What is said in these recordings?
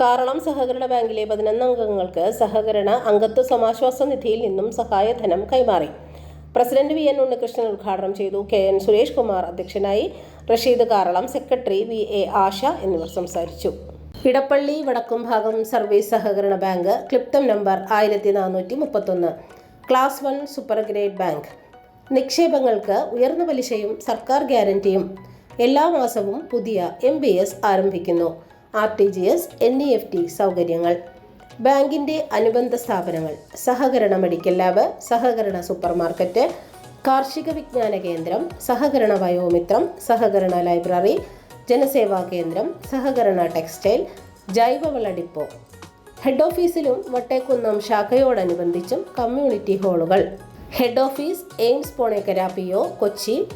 കാറളം സഹകരണ ബാങ്കിലെ പതിനൊന്ന് അംഗങ്ങൾക്ക് സഹകരണ അംഗത്വ സമാശ്വാസ നിധിയിൽ നിന്നും സഹായധനം കൈമാറി. പ്രസിഡന്റ് വി എൻ ഉണ്ണികൃഷ്ണൻ ഉദ്ഘാടനം ചെയ്തു. കെ എൻ സുരേഷ് കുമാർ അധ്യക്ഷനായി Rasheed Karalam secretary V A Asha എന്നിവർ സംസാരിച്ചു. ഇടപ്പള്ളി വടക്കും ഭാഗം സർവീസ് സഹകരണ ബാങ്ക് ക്ലിപ്തം നമ്പർ ആയിരത്തി നാനൂറ്റി മുപ്പത്തൊന്ന് class one super grade bank. നിക്ഷേപങ്ങൾക്ക് ഉയർന്ന പലിശയും സർക്കാർ ഗ്യാരണ്ടിയും എല്ലാ മാസവും പുതിയ എം ആരംഭിക്കുന്നു. R T G S N E F T സൗകര്യങ്ങൾ. ബാങ്കിന്റെ അനുബന്ധ സ്ഥാപനങ്ങൾ സഹകരണ മെഡിക്കൽ ലാബ് സഹകരണ സൂപ്പർ മാർക്കറ്റ് കാർഷിക വിജ്ഞാന കേന്ദ്രം സഹകരണ വയോമിത്രം സഹകരണ ലൈബ്രറി ജനസേവാ കേന്ദ്രം സഹകരണ ടെക്സ്റ്റൈൽ ജൈവവള ഡിപ്പോ. ഹെഡ് ഓഫീസിലും വട്ടേക്കുന്നം ശാഖയോടനുബന്ധിച്ചും community ഹാളുകൾ. Head office AIMS Ponekkara P O Kochi.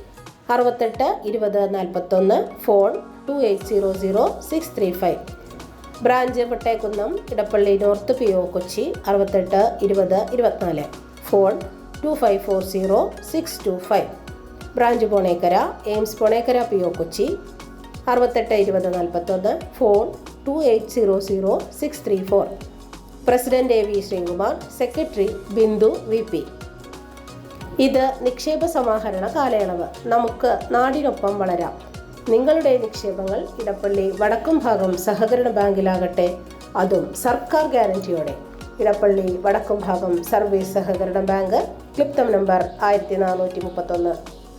അറുപത്തെട്ട് ഇരുപത് നാൽപ്പത്തൊന്ന് phone two eight zero zero six three five. Branch Pattekkunnam Edappally north P O Kochi അറുപത്തെട്ട് ഇരുപത് ഇരുപത്തിനാല്. Phone two five four zero six two five. Branch Ponekkara AIMS Ponekkara P O Kochi അറുപത്തെട്ട് ഇരുപത് നാൽപ്പത്തൊന്ന് phone two eight zero zero six three four. President A V Sreekumar secretary Bindu V P. ഇത് നിക്ഷേപ സമാഹരണ കാലയളവ്. നമുക്ക് നാടിനൊപ്പം വളരാം. നിങ്ങളുടെ നിക്ഷേപങ്ങൾ ഇടപ്പള്ളി വടക്കും ഭാഗം സഹകരണ ബാങ്കിലാകട്ടെ. അതും സർക്കാർ ഗ്യാരണ്ടിയോടെ. ഇടപ്പള്ളി വടക്കും ഭാഗം സർവീസ് സഹകരണ ബാങ്ക് ക്ലിപ്തം നമ്പർ ആയിരത്തി നാനൂറ്റി മുപ്പത്തൊന്ന്.